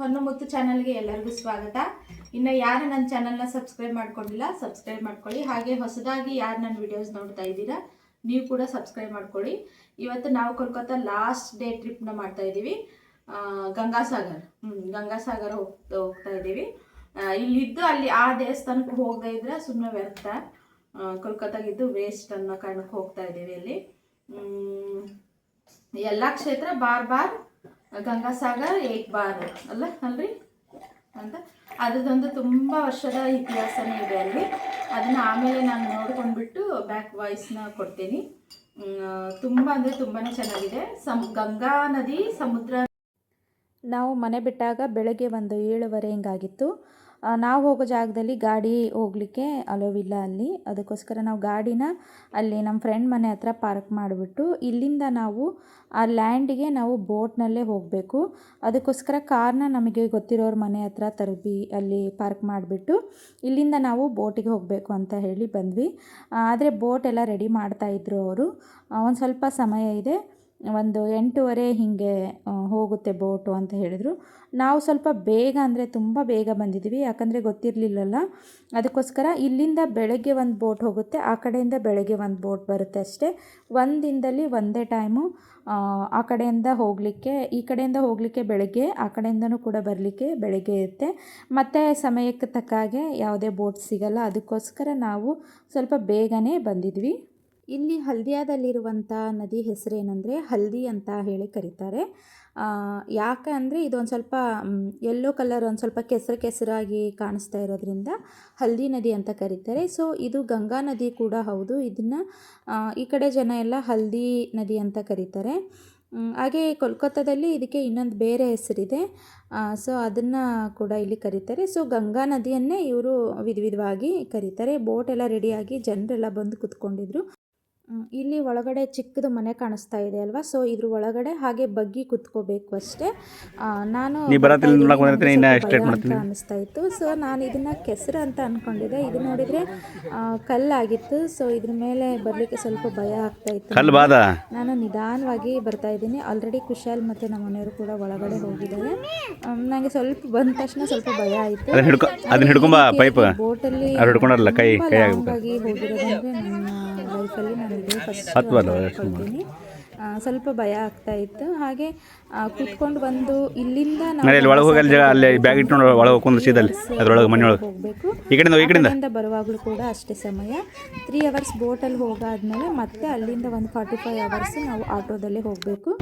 ಹೊನ್ನು ಮುತ್ತು ಚಾನಲ್ಗೆ ಎಲ್ಲರಿಗೂ ಸ್ವಾಗತ. ಇನ್ನು ಯಾರು ನನ್ನ ಚಾನಲ್ನ ಸಬ್ಸ್ಕ್ರೈಬ್ ಮಾಡ್ಕೊಂಡಿಲ್ಲ, ಸಬ್ಸ್ಕ್ರೈಬ್ ಮಾಡ್ಕೊಳ್ಳಿ. ಹಾಗೆ ಹೊಸದಾಗಿ ಯಾರು ನನ್ನ ವಿಡಿಯೋಸ್ ನೋಡ್ತಾ ಇದ್ದೀರಾ, ನೀವು ಕೂಡ ಸಬ್ಸ್ಕ್ರೈಬ್ ಮಾಡ್ಕೊಳ್ಳಿ. ಇವತ್ತು ನಾವು ಕೋಲ್ಕತ್ತಾ ಲಾಸ್ಟ್ ಡೇ ಟ್ರಿಪ್ನ ಮಾಡ್ತಾ ಇದ್ದೀವಿ. ಗಂಗಾಸಾಗರ್. ಹ್ಞೂ ಗಂಗಾಸಾಗರ್ ಹೋಗ್ತಾ ಹೋಗ್ತಾ ಇದ್ದೀವಿ. ಇಲ್ಲಿದ್ದು ಅಲ್ಲಿ ಆ ದೇವಸ್ಥಾನಕ್ಕೆ ಹೋಗದೇ ಇದ್ರೆ ಸುಮ್ಮನೆ ವ್ಯರ್ಥ. ಕೊಲ್ಕತ್ತಾಗಿದ್ದು ವೇಸ್ಟ್ ಅನ್ನೋ ಕಾರಣಕ್ಕೆ ಹೋಗ್ತಾ ಇದ್ದೀವಿ ಅಲ್ಲಿ. ಎಲ್ಲ ಕ್ಷೇತ್ರ ಬಾರ್ ಬಾರ್ ಗಂಗಾಸಾಗರ್ ಏಕ್ ಬಾರ್ ಅಲ್ಲ? ಅಲ್ರಿ? ಅಂತ? ಅದದೊಂದು ತುಂಬ ವರ್ಷದ ಇತಿಹಾಸನೇ ಇದೆ ಅಲ್ಲಿ. ಅದನ್ನ ಆಮೇಲೆ ನಾನು ನೋಡ್ಕೊಂಡ್ಬಿಟ್ಟು ಬ್ಯಾಕ್ ವಾಯ್ಸ್ನ ಕೊಡ್ತೀನಿ. ತುಂಬ ಅಂದರೆ ತುಂಬಾ ಚೆನ್ನಾಗಿದೆ. ಸಮ್, ಗಂಗಾ ನದಿ, ಸಮುದ್ರ ನಾವು ಮನೆ ಬಿಟ್ಟಾಗ ಬೆಳಗ್ಗೆ ಒಂದು ಏಳುವರೆ ಹಿಂಗಾಗಿತ್ತು. ನಾವು ಹೋಗೋ ಜಾಗದಲ್ಲಿ ಗಾಡಿ ಹೋಗಲಿಕ್ಕೆ ಅಲೋವಿಲ್ಲ ಅಲ್ಲಿ. ಅದಕ್ಕೋಸ್ಕರ ನಾವು ಗಾಡಿನ ಅಲ್ಲಿ ನಮ್ಮ ಫ್ರೆಂಡ್ ಮನೆ ಹತ್ರ ಪಾರ್ಕ್ ಮಾಡಿಬಿಟ್ಟು ಇಲ್ಲಿಂದ ನಾವು ಆ ಲ್ಯಾಂಡಿಗೆ ನಾವು ಬೋಟ್ನಲ್ಲೇ ಹೋಗಬೇಕು. ಅದಕ್ಕೋಸ್ಕರ ಕಾರ್ನ ನಮಗೆ ಗೊತ್ತಿರೋರ ಮನೆ ಹತ್ರ ತರಬಿ ಅಲ್ಲಿ ಪಾರ್ಕ್ ಮಾಡಿಬಿಟ್ಟು ಇಲ್ಲಿಂದ ನಾವು ಬೋಟಿಗೆ ಹೋಗಬೇಕು ಅಂತ ಹೇಳಿ ಬಂದ್ವಿ. ಆದರೆ ಬೋಟ್ ಎಲ್ಲ ರೆಡಿ ಮಾಡ್ತಾಯಿದ್ರು ಅವರು. ಒಂದು ಸ್ವಲ್ಪ ಸಮಯ ಇದೆ. ಒಂದು ಎಂಟೂವರೆ ಹೀಗೆ ಹೋಗುತ್ತೆ ಬೋಟು ಅಂತ ಹೇಳಿದರು. ನಾವು ಸ್ವಲ್ಪ ಬೇಗ ಅಂದರೆ ತುಂಬ ಬೇಗ ಬಂದಿದ್ವಿ, ಯಾಕಂದರೆ ಗೊತ್ತಿರಲಿಲ್ಲಲ್ಲ. ಅದಕ್ಕೋಸ್ಕರ ಇಲ್ಲಿಂದ ಬೆಳಗ್ಗೆ ಒಂದು ಬೋಟ್ ಹೋಗುತ್ತೆ, ಆ ಕಡೆಯಿಂದ ಬೆಳಗ್ಗೆ ಒಂದು ಬೋಟ್ ಬರುತ್ತೆ ಅಷ್ಟೇ. ಒಂದು ದಿನದಲ್ಲಿ ಒಂದೇ ಟೈಮು ಆ ಕಡೆಯಿಂದ ಹೋಗಲಿಕ್ಕೆ, ಈ ಕಡೆಯಿಂದ ಹೋಗಲಿಕ್ಕೆ ಬೆಳಗ್ಗೆ, ಆ ಕಡೆಯಿಂದನೂ ಕೂಡ ಬರಲಿಕ್ಕೆ ಬೆಳಗ್ಗೆ ಇರುತ್ತೆ. ಮತ್ತು ಸಮಯಕ್ಕೆ ತಕ್ಕ ಹಾಗೆ ಯಾವುದೇ ಬೋಟ್ ಸಿಗಲ್ಲ, ಅದಕ್ಕೋಸ್ಕರ ನಾವು ಸ್ವಲ್ಪ ಬೇಗನೆ ಬಂದಿದ್ವಿ. ಇಲ್ಲಿ ಹಲ್ದಿಯಾದಲ್ಲಿರುವಂಥ ನದಿ ಹೆಸರೇನೆಂದರೆ ಹಲ್ದಿ ಅಂತ ಹೇಳಿ ಕರೀತಾರೆ. ಯಾಕೆ ಅಂದರೆ ಇದೊಂದು ಸ್ವಲ್ಪ ಯೆಲ್ಲೋ ಕಲರ್ ಒಂದು ಸ್ವಲ್ಪ ಕೆಸರು ಕೆಸರಾಗಿ ಕಾಣಿಸ್ತಾ ಇರೋದ್ರಿಂದ ಹಲ್ದಿ ನದಿ ಅಂತ ಕರೀತಾರೆ. ಸೊ ಇದು ಗಂಗಾ ನದಿ ಕೂಡ ಹೌದು. ಇದನ್ನು ಈ ಕಡೆ ಜನ ಎಲ್ಲ ಹಲ್ದಿ ನದಿ ಅಂತ ಕರೀತಾರೆ. ಹಾಗೆ ಕೋಲ್ಕತ್ತಾದಲ್ಲಿ ಇದಕ್ಕೆ ಇನ್ನೊಂದು ಬೇರೆ ಹೆಸರಿದೆ. ಸೊ ಅದನ್ನು ಕೂಡ ಇಲ್ಲಿ ಕರೀತಾರೆ. ಸೊ ಗಂಗಾ ನದಿಯನ್ನೇ ಇವರು ವಿಧ ವಿಧವಾಗಿ ಕರೀತಾರೆ. ಬೋಟ್ ಎಲ್ಲ ರೆಡಿಯಾಗಿ ಜನರೆಲ್ಲ ಬಂದು ಕುತ್ಕೊಂಡಿದ್ರು. ಇಲ್ಲಿ ಒಳಗಡೆ ಚಿಕ್ಕದು ಮನೆ ಕಾಣಿಸ್ತಾ ಇದೆ ಅಲ್ವಾ? ಸೊ ಇದ್ರ ಒಳಗಡೆ ಹಾಗೆ ಬಗ್ಗಿ ಕುತ್ಕೋಬೇಕು ಅಷ್ಟೇ. ನಾನು ಅನಿಸ್ತಾ ಇತ್ತು. ಸೊ ನಾನು ಇದನ್ನ ಕೆಸರು ಅಂತ ಅನ್ಕೊಂಡಿದ್ದೆ. ಇದು ನೋಡಿದ್ರೆ ಕಲ್ಲಾಗಿತ್ತು. ಸೊ ಇದ್ರ ಮೇಲೆ ಬರ್ಲಿಕ್ಕೆ ಸ್ವಲ್ಪ ಭಯ ಆಗ್ತಾ ಇತ್ತು. ನಾನು ನಿಧಾನವಾಗಿ ಬರ್ತಾ ಇದ್ದೀನಿ. ಆಲ್ರೆಡಿ ಕುಶಾಲ್ ಮತ್ತೆ ನಮ್ಮ ಮನೆಯವರು ಕೂಡ ಒಳಗಡೆ ಹೋಗಿದ್ದಾರೆ. ನನಗೆ ಸ್ವಲ್ಪ ಬಂದ ತಕ್ಷಣ ಸ್ವಲ್ಪ ಭಯ ಆಯ್ತು. ಅದನ್ನ ಅಲ್ಲಿ ಅದನ್ನ ಹಿಡ್ಕೊಂಬ ಪೈಪ್. ಬೋಟಲ್ಲಿ ಹೋಗಿರೋದಂದ್ರೆ ನನ್ನ ಲೈಫಲ್ಲಿ ನಾನು ಇದೇ ಫಸ್ಟ್ ಹೇಳ್ಕೊಳ್ತೀನಿ ಸ್ವಲ್ಪ ಭಯ ಆಗ್ತಾ ಇತ್ತು. ಹಾಗೆ ಕುತ್ಕೊಂಡು ಬಂದು ಇಲ್ಲಿಂದ ಹೋಗಬೇಕು. ಅಲ್ಲಿಂದ ಬರುವಾಗಲೂ ಕೂಡ ಅಷ್ಟೇ ಸಮಯ. ತ್ರೀ ಅವರ್ಸ್ ಬೋಟಲ್ಲಿ ಹೋಗಾದ್ಮೇಲೆ ಮತ್ತೆ ಅಲ್ಲಿಂದ ಒಂದು ಫಾರ್ಟಿ ಫೈವ್ ಅವರ್ಸ್ ನಾವು ಆಟೋದಲ್ಲೇ ಹೋಗಬೇಕು.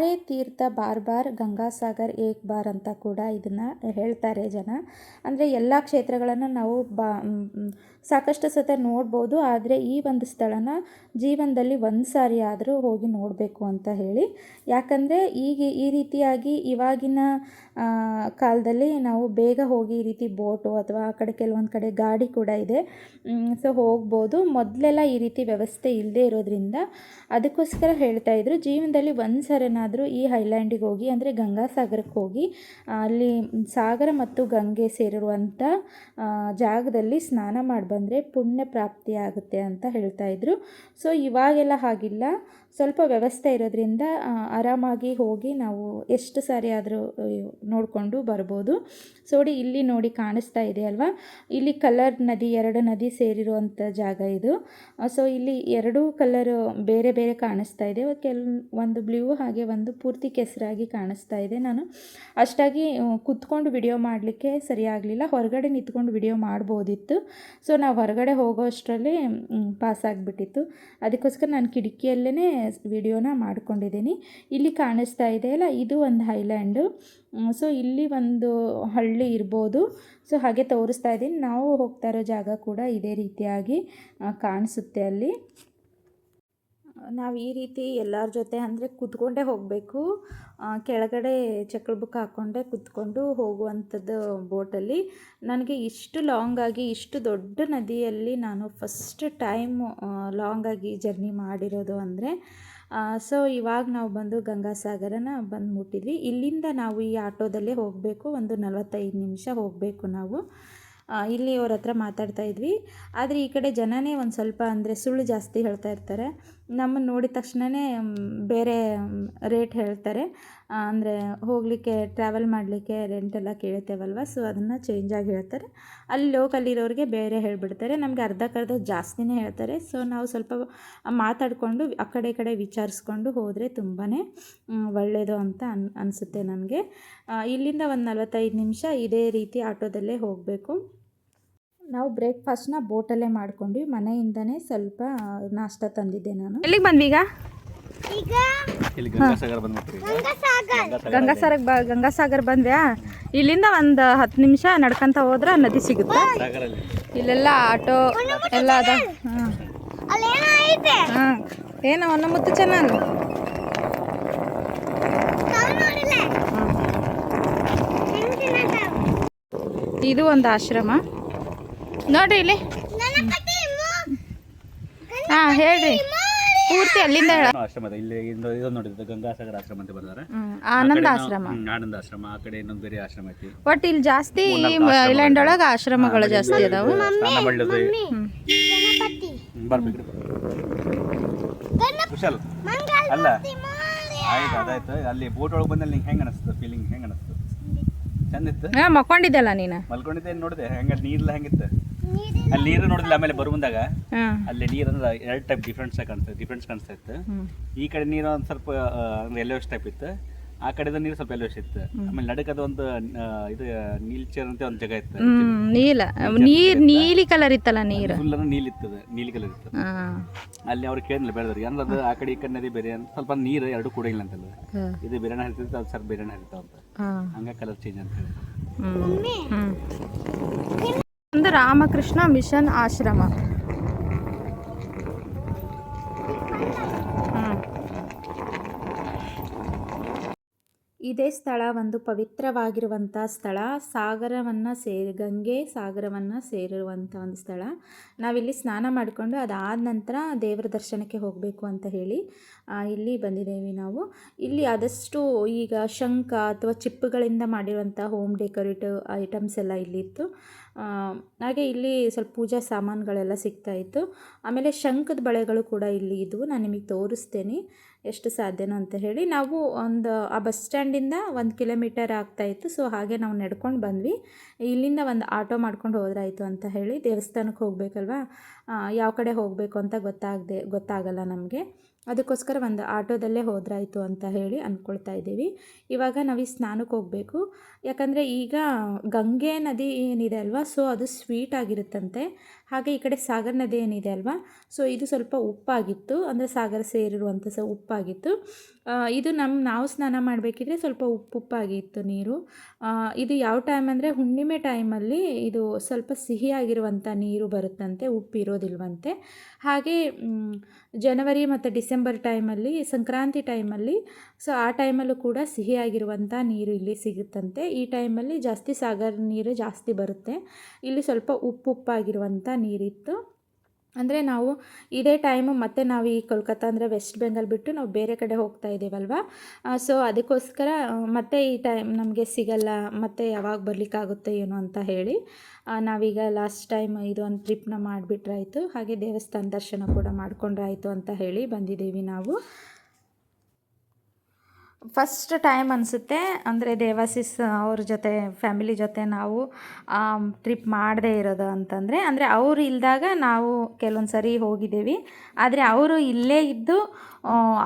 ಸಾರೇ ತೀರ್ಥ ಬಾರ್ ಬಾರ್ ಗಂಗಾಸಾಗರ್, ಏಕ್ ಬಾರ್ ಅಂತ ಕೂಡ ಇದನ್ನು ಹೇಳ್ತಾರೆ ಜನ. ಅಂದರೆ ಎಲ್ಲ ಕ್ಷೇತ್ರಗಳನ್ನು ನಾವು ಬಾ ಸಾಕಷ್ಟು ಸತ ನೋಡ್ಬೋದು, ಆದರೆ ಈ ಒಂದು ಸ್ಥಳನ ಜೀವನದಲ್ಲಿ ಒಂದು ಸಾರಿ ಆದರೂ ಹೋಗಿ ನೋಡಬೇಕು ಅಂತ ಹೇಳಿ. ಯಾಕಂದರೆ ಈಗ ಈ ರೀತಿಯಾಗಿ ಇವಾಗಿನ ಕಾಲದಲ್ಲಿ ನಾವು ಬೇಗ ಹೋಗಿ ಈ ರೀತಿ ಬೋಟು ಅಥವಾ ಆ ಕಡೆ ಕೆಲವೊಂದು ಕಡೆ ಗಾಡಿ ಕೂಡ ಇದೆ. ಸೊ ಹೋಗ್ಬೋದು. ಮೊದಲೆಲ್ಲ ಈ ರೀತಿ ವ್ಯವಸ್ಥೆ ಇಲ್ಲದೆ ಇರೋದ್ರಿಂದ ಅದಕ್ಕೋಸ್ಕರ ಹೇಳ್ತಾ ಇದ್ರು, ಜೀವನದಲ್ಲಿ ಒಂದು ಸರನಾದರೂ ಈ ಹೈಲ್ಯಾಂಡಿಗೆ ಹೋಗಿ, ಅಂದರೆ ಗಂಗಾಸಾಗರಕ್ಕೆ ಹೋಗಿ, ಅಲ್ಲಿ ಸಾಗರ ಮತ್ತು ಗಂಗೆ ಸೇರಿರುವಂಥ ಜಾಗದಲ್ಲಿ ಸ್ನಾನ ಮಾಡಿ ಬಂದರೆ ಪುಣ್ಯ ಪ್ರಾಪ್ತಿ ಆಗುತ್ತೆ ಅಂತ ಹೇಳ್ತಾ ಇದ್ರು. ಸೊ ಇವಾಗೆಲ್ಲ ಹಾಗಿಲ್ಲ. ಸ್ವಲ್ಪ ವ್ಯವಸ್ಥೆ ಇರೋದ್ರಿಂದ ಆರಾಮಾಗಿ ಹೋಗಿ ನಾವು ಎಷ್ಟು ಸಾರಿ ಆದರೂ ನೋಡಿಕೊಂಡು ಬರ್ಬೋದು. ಸೋಡಿ ಇಲ್ಲಿ ನೋಡಿ ಕಾಣಿಸ್ತಾ ಇದೆ ಅಲ್ವಾ? ಇಲ್ಲಿ ಕಲರ್ ನದಿ, ಎರಡು ನದಿ ಸೇರಿರುವಂಥ ಜಾಗ ಇದು. ಸೊ ಇಲ್ಲಿ ಎರಡೂ ಕಲರ್ ಬೇರೆ ಬೇರೆ ಕಾಣಿಸ್ತಾ ಇದೆ. ಕೆಲ್ ಒಂದು ಬ್ಲೂ ಹಾಗೆ ಒಂದು ಪೂರ್ತಿ ಕೆಸರಾಗಿ ಕಾಣಿಸ್ತಾ ಇದೆ. ನಾನು ಅಷ್ಟಾಗಿ ಕುತ್ಕೊಂಡು ವಿಡಿಯೋ ಮಾಡಲಿಕ್ಕೆ ಸರಿಯಾಗಲಿಲ್ಲ. ಹೊರಗಡೆ ನಿಂತ್ಕೊಂಡು ವಿಡಿಯೋ ಮಾಡ್ಬೋದಿತ್ತು. ಸೊ ನಾವು ಹೊರಗಡೆ ಹೋಗೋ ಅಷ್ಟರಲ್ಲಿ ಪಾಸ್ ಆಗಿಬಿಟ್ಟಿತ್ತು ಅದಕ್ಕೋಸ್ಕರ ನಾನು ಕಿಟಕಿಯಲ್ಲೇ ವಿಡಿಯೋನ ಮಾಡ್ಕೊಂಡಿದ್ದೀನಿ. ಇಲ್ಲಿ ಕಾಣಿಸ್ತಾ ಇದೆಯಲ್ಲ ಇದು ಒಂದು ಹೈಲ್ಯಾಂಡು. ಸೊ ಇಲ್ಲಿ ಒಂದು ಹಳ್ಳಿ ಇರ್ಬೋದು. ಸೊ ಹಾಗೆ ತೋರಿಸ್ತಾ ಇದ್ದೀನಿ. ನಾವು ಹೋಗ್ತಾ ಇರೋ ಜಾಗ ಕೂಡ ಇದೇ ರೀತಿಯಾಗಿ ಕಾಣಿಸುತ್ತೆ ಅಲ್ಲಿ. ನಾವು ಈ ರೀತಿ ಎಲ್ಲರ ಜೊತೆ ಅಂದರೆ ಕೂತ್ಕೊಂಡೇ ಹೋಗಬೇಕು. ಕೆಳಗಡೆ ಚಕ್ರ ಬುಕ್ ಹಾಕ್ಕೊಂಡೇ ಕೂತ್ಕೊಂಡು ಹೋಗುವಂಥದ್ದು ಬೋಟಲ್ಲಿ ನನಗೆ ಇಷ್ಟು ಲಾಂಗಾಗಿ ಇಷ್ಟು ದೊಡ್ಡ ನದಿಯಲ್ಲಿ ನಾನು ಫಸ್ಟ್ ಟೈಮ್ ಲಾಂಗಾಗಿ ಜರ್ನಿ ಮಾಡಿರೋದು ಅಂದರೆ ಸೊ ಇವಾಗ ನಾವು ಬಂದು ಗಂಗಾಸಾಗರನ ಬಂದು ಮುಟ್ಟಿದ್ವಿ. ಇಲ್ಲಿಂದ ನಾವು ಈ ಆಟೋದಲ್ಲೇ ಹೋಗಬೇಕು, ಒಂದು ನಲವತ್ತೈದು ನಿಮಿಷ ಹೋಗಬೇಕು ನಾವು. ಇಲ್ಲಿ ಅವ್ರ ಹತ್ರ ಮಾತಾಡ್ತಾ ಇದ್ವಿ. ಆದರೆ ಈ ಕಡೆ ಜನನೇ ಒಂದು ಸ್ವಲ್ಪ ಅಂದರೆ ಸುಳ್ಳು ಜಾಸ್ತಿ ಹೇಳ್ತಾ ಇರ್ತಾರೆ. ನಮ್ಮನ್ನು ನೋಡಿದ ತಕ್ಷಣವೇ ಬೇರೆ ರೇಟ್ ಹೇಳ್ತಾರೆ. ಅಂದರೆ ಹೋಗಲಿಕ್ಕೆ ಟ್ರಾವೆಲ್ ಮಾಡಲಿಕ್ಕೆ ರೆಂಟ್ ಎಲ್ಲ ಕೇಳ್ತೇವಲ್ವ? ಸೊ ಅದನ್ನು ಚೇಂಜಾಗಿ ಹೇಳ್ತಾರೆ. ಅಲ್ಲಿ ಲೋಕಲ್ಲಿರೋರಿಗೆ ಬೇರೆ ಹೇಳಿಬಿಡ್ತಾರೆ. ನಮಗೆ ಅರ್ಧಕ್ಕರ್ಧ ಜಾಸ್ತಿನೇ ಹೇಳ್ತಾರೆ. ಸೊ ನಾವು ಸ್ವಲ್ಪ ಮಾತಾಡಿಕೊಂಡು, ಆ ಕಡೆ ಕಡೆ ವಿಚಾರಿಸ್ಕೊಂಡು ಹೋದರೆ ತುಂಬಾ ಒಳ್ಳೆಯದು ಅಂತ ಅನ್, ಅನಿಸುತ್ತೆ ನನಗೆ. ಇಲ್ಲಿಂದ ಒಂದು ನಲವತ್ತೈದು ನಿಮಿಷ ಇದೇ ರೀತಿ ಆಟೋದಲ್ಲೇ ಹೋಗಬೇಕು. ನಾವು ಬ್ರೇಕ್ಫಾಸ್ಟ್ನ ಬೋಟಲ್ಲೇ ಮಾಡ್ಕೊಂಡ್ವಿ. ಮನೆಯಿಂದನೇ ಸ್ವಲ್ಪ ನಾಷ್ಟ ತಂದಿದ್ದೆ ನಾನು. ಎಲ್ಲಿಗೆ ಬಂದ್ವಿ ಈಗ? ಗಂಗಾಸಾಗರ ಬ ಗಂಗಾಸಾಗರ್ ಬಂದ್ವ್ಯಾ ಇಲ್ಲಿಂದ ಒಂದು ಹತ್ತು ನಿಮಿಷ ನಡ್ಕಂತ ಹೋದ್ರೆ ನದಿ ಸಿಗುತ್ತೆ? ಇಲ್ಲೆಲ್ಲ ಆಟೋ ಎಲ್ಲ ಅದ. ಹಾಂ. ಹಾಂ. ಏನೋ ಒನ್ನ ಮುತ್ತು ಚೆನ್ನಾಗಿ ಇದು ಒಂದು ಆಶ್ರಮ. ನೋಡ್ರಿ ಇಲ್ಲಿ. ಹಾ ಹೇಳ್ರಿ. ಪೂರ್ತಿ ಅಲ್ಲಿಂದ ಹೇಳ. ಆಶ್ರಮ ಇದೆ ಇಲ್ಲಿ ಇಂದ- ಇದೊಂದು ನೋಡಿದ್ದು ಗಂಗಾಸಾಗರ ಆಶ್ರಮ ಅಂತ ಬರ್ತಾರೆ ಆನಂದ ಆಶ್ರಮ. ಆನಂದ ಆಶ್ರಮ ಆ ಕಡೆ ಇನ್ನೊಂದು ಬೇರೆ ಆಶ್ರಮ ಐತಿ. ಒಟ್ಟು ಇಲ್ಲಿ ಜಾಸ್ತಿ ಐಲ್ಯಾಂಡ್ ಒಳಗ ಆಶ್ರಮಗಳು ಜಾಸ್ತಿ ಅದಾವು ಬರ್ಬೇಕು ಕುಶಲ್ ಅಲ್ಲ. ಆಯ್ತು ಅದಾಯ್ತು ಅಲ್ಲಿ ಬೋಟ್ ಒಳಗೆ ಬಂದಲ್ಲಿ ನಿಂಗೆ ಹೆಂಗೆ ಅನಿಸ್ತು? ಫೀಲಿಂಗ್ ಹೆಂಗೆ ಅನಿಸ್ತು? ಚಂದ ಇತ್ತು? ಹಾಂ ಮಕ್ಕೊಂಡಿದ್ದಲ್ಲ ನೀನು. ಮಲ್ಕೊಂಡಿದ್ದೆ ನೋಡಿದೆ? ಹೆಂಗ ನೀರೆಲ್ಲ ಹೆಂಗಿತ್ತು? ಅಲ್ಲಿ ನೀರು ನೋಡಿದ್ಲ ಆಮೇಲೆ ಬರು ಮುಂದಾಗ ಹಾಂ. ಅಲ್ಲಿ ನೀರು ಅಂದ್ರೆ ಎರಡು ಟೈಪ್ ಡಿಫ್ರೆನ್ಸ್ ಕಾಣಿಸ್ತದೆ ಡಿಫ್ರೆನ್ಸ್ ಕಾಣಿಸ್ತಾ ಇತ್ತು. ಈ ಕಡೆ ನೀರು ಒಂದು ಸ್ವಲ್ಪ ಅಂದ್ರೆ ಎಲ್ಲೋಶ್ ಟೈಪ್ ಇತ್ತು. ಆ ಕಡೆದ ನೀರು ಸ್ವಲ್ಪ ಎಲ್ಲೋಶ್ ಇತ್ತು. ಆಮೇಲೆ ನಡಕದ ಒಂದು ಇದು ಇದು ನೀಲ್ಚೇರ್ ಅಂತ ಒಂದು ಜಾಗ ಇತ್ತು. ನೀಲ. ನೀರ್ ನೀಲಿ ಕಲರ್ ಇತ್ತಲ್ಲ ನೀರು? ಫುಲ್ ನೀಲಿ ಇತ್ತದ ನೀಲಿ ಕಲರ್ ಇತ್ತು. ಅಲ್ಲಿ ಅವ್ರು ಕೇಳಿಲ್ಲ ಬೆಳೆದ್ರಿ ಅಂದ್ರೆ ಅದು ಆ ಕಡೆ ಈ ಕಡೆ ನದಿ ಬೇರೆ ಅಂತ. ಸ್ವಲ್ಪ ನೀರು ಎರಡು ಕೂಡ ಇಲ್ಲ ಅಂತಲ್ಲ ಇದು ಬೇರೆನ ಹರಿತೈತೆ ಅದು ಸರ್ ಬೇರೆನ ಹರಿತಾವ ಅಂತ. ಹಂಗ ಕಲರ್ ಚೇಂಜ್ ಅಂತ ಹೇಳಿ. ಒಂದು ರಾಮಕೃಷ್ಣ ಮಿಷನ್ ಆಶ್ರಮ. ಇದೇ ಸ್ಥಳ ಒಂದು ಪವಿತ್ರವಾಗಿರುವಂಥ ಸ್ಥಳ. ಸಾಗರವನ್ನು ಸೇರಿ, ಗಂಗೆ ಸಾಗರವನ್ನು ಸೇರಿರುವಂಥ ಒಂದು ಸ್ಥಳ. ನಾವಿಲ್ಲಿ ಸ್ನಾನ ಮಾಡಿಕೊಂಡು ಅದಾದ ನಂತರ ದೇವರ ದರ್ಶನಕ್ಕೆ ಹೋಗಬೇಕು ಅಂತ ಹೇಳಿ ಇಲ್ಲಿ ಬಂದಿದ್ದೇವೆ ನಾವು. ಇಲ್ಲಿ ಆದಷ್ಟು ಈಗ ಶಂಖ ಅಥವಾ ಚಿಪ್ಪುಗಳಿಂದ ಮಾಡಿರುವಂಥ ಹೋಮ್ ಡೆಕೋರೇಟಿವ್ ಐಟಮ್ಸ್ ಎಲ್ಲ ಇಲ್ಲಿತ್ತು. ಹಾಗೆ ಇಲ್ಲಿ ಸ್ವಲ್ಪ ಪೂಜಾ ಸಾಮಾನುಗಳೆಲ್ಲ ಸಿಗ್ತಾ ಇತ್ತು. ಆಮೇಲೆ ಶಂಖದ ಬಳೆಗಳು ಕೂಡ ಇಲ್ಲಿ ಇದ್ವು. ನಾನು ನಿಮಗೆ ತೋರಿಸ್ತೇನೆ ಎಷ್ಟು ಸಾಧ್ಯನೋ ಅಂತ ಹೇಳಿ. ನಾವು ಒಂದು, ಆ ಬಸ್ ಸ್ಟ್ಯಾಂಡಿಂದ ಒಂದು ಕಿಲೋಮೀಟರ್ ಆಗ್ತಾಯಿತ್ತು ಸೊ ಹಾಗೆ ನಾವು ನಡ್ಕೊಂಡು ಬಂದ್ವಿ. ಇಲ್ಲಿಂದ ಒಂದು ಆಟೋ ಮಾಡ್ಕೊಂಡು ಹೋದ್ರಾಯಿತು ಅಂತ ಹೇಳಿ ದೇವಸ್ಥಾನಕ್ಕೆ ಹೋಗಬೇಕಲ್ವಾ? ಯಾವ ಕಡೆ ಹೋಗಬೇಕು ಅಂತ ಗೊತ್ತಾಗದೆ, ಗೊತ್ತಾಗಲ್ಲ ನಮಗೆ. ಅದಕ್ಕೋಸ್ಕರ ಒಂದು ಆಟೋದಲ್ಲೇ ಹೋದ್ರಾಯಿತು ಅಂತ ಹೇಳಿ ಅಂದ್ಕೊಳ್ತಾ ಇದ್ದೀವಿ. ಇವಾಗ ನಾವು ಈ ಸ್ನಾನಕ್ಕೆ ಹೋಗಬೇಕು. ಯಾಕಂದರೆ ಈಗ ಗಂಗೆ ನದಿ ಏನಿದೆ ಅಲ್ವಾ, ಸೊ ಅದು ಸ್ವೀಟ್ ಆಗಿರುತ್ತಂತೆ. ಹಾಗೆ ಈ ಕಡೆ ಸಾಗರ್ ನದಿ ಏನಿದೆ ಅಲ್ವಾ? ಸೊ ಇದು ಸ್ವಲ್ಪ ಉಪ್ಪಾಗಿತ್ತು. ಅಂದರೆ ಸಾಗರ ಸೇರಿರುವಂಥ ಸ ಉಪ್ಪಾಗಿತ್ತು. ಇದು ನಮ್ಮ ನಾವು ಸ್ನಾನ ಮಾಡಬೇಕಿದ್ರೆ ಸ್ವಲ್ಪ ಉಪ್ಪು ಉಪ್ಪಾಗಿತ್ತು ನೀರು. ಇದು ಯಾವ ಟೈಮ್ ಅಂದರೆ ಹುಣ್ಣಿಮೆ ಟೈಮಲ್ಲಿ ಇದು ಸ್ವಲ್ಪ ಸಿಹಿಯಾಗಿರುವಂಥ ನೀರು ಬರುತ್ತಂತೆ, ಉಪ್ಪು ಇರೋದಿಲ್ವಂತೆ. ಹಾಗೆ ಜನವರಿ ಮತ್ತು ಡಿಸೆಂಬರ್ ಟೈಮಲ್ಲಿ ಸಂಕ್ರಾಂತಿ ಟೈಮಲ್ಲಿ ಸೊ ಆ ಟೈಮಲ್ಲೂ ಕೂಡ ಸಿಹಿಯಾಗಿರುವಂಥ ನೀರು ಇಲ್ಲಿ ಸಿಗುತ್ತಂತೆ. ಈ ಟೈಮಲ್ಲಿ ಜಾಸ್ತಿ ಸಾಗರ ನೀರು ಜಾಸ್ತಿ ಬರುತ್ತೆ. ಇಲ್ಲಿ ಸ್ವಲ್ಪ ಉಪ್ಪು ಉಪ್ಪಾಗಿರುವಂಥ ನೀರಿತ್ತು. ಅಂದರೆ ನಾವು ಇದೇ ಟೈಮು ಮತ್ತೆ ನಾವು ಈ ಕೋಲ್ಕತ್ತಾ ಅಂದರೆ ವೆಸ್ಟ್ ಬೆಂಗಾಲ್ ಬಿಟ್ಟು ನಾವು ಬೇರೆ ಕಡೆ ಹೋಗ್ತಾ ಇದ್ದೀವಲ್ವ? ಸೊ ಅದಕ್ಕೋಸ್ಕರ ಮತ್ತೆ ಈ ಟೈಮ್ ನಮಗೆ ಸಿಗಲ್ಲ, ಮತ್ತೆ ಯಾವಾಗ ಬರಲಿಕ್ಕಾಗುತ್ತೆ ಏನೋ ಅಂತ ಹೇಳಿ ನಾವೀಗ ಲಾಸ್ಟ್ ಟೈಮ್ ಇದೊಂದು ಟ್ರಿಪ್ನ ಮಾಡಿಬಿಟ್ರಾಯಿತು. ಹಾಗೆ ದೇವಸ್ಥಾನ ದರ್ಶನ ಕೂಡ ಮಾಡಿಕೊಂಡ್ರಾಯಿತು ಅಂತ ಹೇಳಿ ಬಂದಿದ್ದೀವಿ ನಾವು. ಫಸ್ಟ್ ಟೈಮ್ ಅನಿಸುತ್ತೆ. ಅಂದರೆ ದೇವಾಸಿಸ್ ಅವ್ರ ಜೊತೆ ಫ್ಯಾಮಿಲಿ ಜೊತೆ ನಾವು ಟ್ರಿಪ್ ಮಾಡದೇ ಇರೋದು ಅಂತಂದರೆ, ಅಂದರೆ ಅವರು ಇಲ್ಲದಾಗ ನಾವು ಕೆಲವೊಂದು ಸರಿ ಹೋಗಿದ್ದೀವಿ. ಆದರೆ ಅವರು ಇಲ್ಲೇ ಇದ್ದು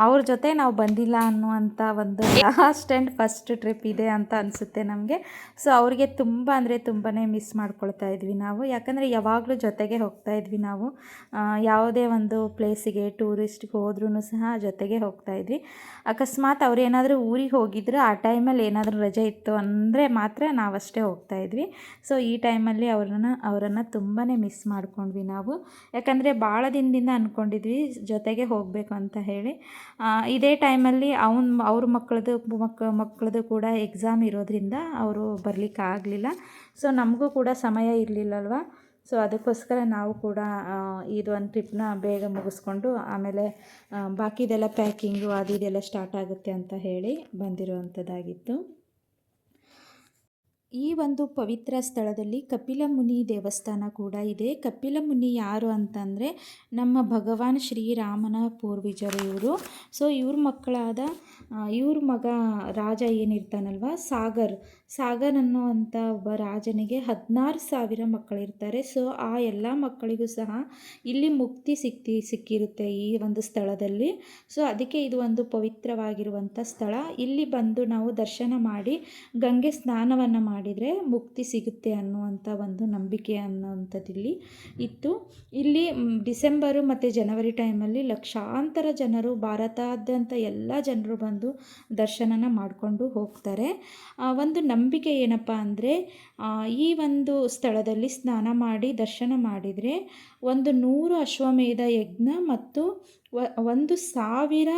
ಅವ್ರ ಜೊತೆ ನಾವು ಬಂದಿಲ್ಲ ಅನ್ನುವಂಥ ಒಂದು ಲಾಸ್ಟ್ ಆ್ಯಂಡ್ ಫಸ್ಟ್ ಟ್ರಿಪ್ ಇದೆ ಅಂತ ಅನಿಸುತ್ತೆ ನಮಗೆ. ಸೊ ಅವ್ರಿಗೆ ತುಂಬ ಅಂದರೆ ತುಂಬಾ ಮಿಸ್ ಮಾಡ್ಕೊಳ್ತಾ ಇದ್ವಿ ನಾವು. ಯಾಕಂದರೆ ಯಾವಾಗಲೂ ಜೊತೆಗೆ ಹೋಗ್ತಾ ಇದ್ವಿ ನಾವು. ಯಾವುದೇ ಒಂದು ಪ್ಲೇಸಿಗೆ ಟೂರಿಸ್ಟ್ಗೆ ಹೋದ್ರೂ ಸಹ ಜೊತೆಗೆ ಹೋಗ್ತಾ ಇದ್ವಿ. ಅಕಸ್ಮಾತ್ ಅವ್ರು ಊರಿಗೆ ಹೋಗಿದ್ರೆ, ಆ ಟೈಮಲ್ಲಿ ಏನಾದರೂ ರಜೆ ಇತ್ತು ಅಂದರೆ ಮಾತ್ರ ನಾವಷ್ಟೇ ಹೋಗ್ತಾ ಇದ್ವಿ. ಸೊ ಈ ಟೈಮಲ್ಲಿ ಅವ್ರನ್ನ, ಅವರನ್ನು ತುಂಬಾ ಮಿಸ್ ಮಾಡ್ಕೊಂಡ್ವಿ ನಾವು. ಯಾಕಂದರೆ ಭಾಳ ದಿನದಿಂದ ಅಂದ್ಕೊಂಡಿದ್ವಿ ಜೊತೆಗೆ ಹೋಗಬೇಕು ಅಂತ ಹೇಳಿ. ಆ, ಇದೇ ಟೈಮಲ್ಲಿ ಅವನ ಅವ್ರ ಮಕ್ಕಳದು ಮಕ್ ಮಕ್ಕಳದು ಕೂಡ ಎಕ್ಸಾಮ್ ಇರೋದ್ರಿಂದ ಅವರು ಬರಲಿಕ್ಕೆ ಆಗಲಿಲ್ಲ. ಸೊ ನಮಗೂ ಕೂಡ ಸಮಯ ಇರಲಿಲ್ಲಲ್ವ? ಸೊ ಅದಕ್ಕೋಸ್ಕರ ನಾವು ಕೂಡ ಇದು ಒಂದು ಟ್ರಿಪ್ನ ಬೇಗ ಮುಗಿಸ್ಕೊಂಡು ಆಮೇಲೆ ಬಾಕಿದೆಲ್ಲ ಪ್ಯಾಕಿಂಗು ಅದು ಇದೆಲ್ಲ ಸ್ಟಾರ್ಟ್ ಆಗುತ್ತೆ ಅಂತ ಹೇಳಿ ಬಂದಿರುವಂಥದ್ದಾಗಿತ್ತು ಈ ಒಂದು ಪವಿತ್ರ ಸ್ಥಳದಲ್ಲಿ ಕಪಿಲ ಮುನಿ ದೇವಸ್ಥಾನ ಕೂಡ ಇದೆ. ಕಪಿಲ ಮುನಿ ಯಾರು ಅಂತಂದರೆ ನಮ್ಮ ಭಗವಾನ್ ಶ್ರೀರಾಮನ ಪೂರ್ವಿಜರು ಇವರು ಸೊ ಇವ್ರ ಮಕ್ಕಳಾದ ಇವ್ರ ಮಗ ರಾಜ ಏನಿರ್ತಾನಲ್ವ? ಸಾಗರ್. ಸಾಗರ್ ಅನ್ನುವಂಥ ಒಬ್ಬ ರಾಜನಿಗೆ ಹದಿನಾರು ಸಾವಿರ ಮಕ್ಕಳಿರ್ತಾರೆ. ಸೊ ಆ ಎಲ್ಲ ಮಕ್ಕಳಿಗೂ ಸಹ ಇಲ್ಲಿ ಮುಕ್ತಿ ಸಿಕ್ತಿ, ಸಿಕ್ಕಿರುತ್ತೆ ಈ ಒಂದು ಸ್ಥಳದಲ್ಲಿ. ಸೊ ಅದಕ್ಕೆ ಇದು ಒಂದು ಪವಿತ್ರವಾಗಿರುವಂಥ ಸ್ಥಳ. ಇಲ್ಲಿ ಬಂದು ನಾವು ದರ್ಶನ ಮಾಡಿ ಗಂಗೆ ಸ್ನಾನವನ್ನು ಮಾಡಿದರೆ ಮುಕ್ತಿ ಸಿಗುತ್ತೆ ಅನ್ನುವಂಥ ಒಂದು ನಂಬಿಕೆ ಅನ್ನುವಂಥದ್ದು ಇಲ್ಲಿ ಇತ್ತು. ಇಲ್ಲಿ ಡಿಸೆಂಬರು ಮತ್ತು ಜನವರಿ ಟೈಮಲ್ಲಿ ಲಕ್ಷಾಂತರ ಜನರು ಭಾರತಾದ್ಯಂತ ಎಲ್ಲ ಜನರು ಬಂದು ದರ್ಶನನ ಮಾಡಿಕೊಂಡು ಹೋಗ್ತಾರೆ. ಒಂದು ನಂಬಿಕೆ ಏನಪ್ಪ ಅಂದರೆ ಈ ಒಂದು ಸ್ಥಳದಲ್ಲಿ ಸ್ನಾನ ಮಾಡಿ ದರ್ಶನ ಮಾಡಿದರೆ ಒಂದು ನೂರು ಅಶ್ವಮೇಧ ಯಜ್ಞ ಮತ್ತು ಒಂದು ಸಾವಿರ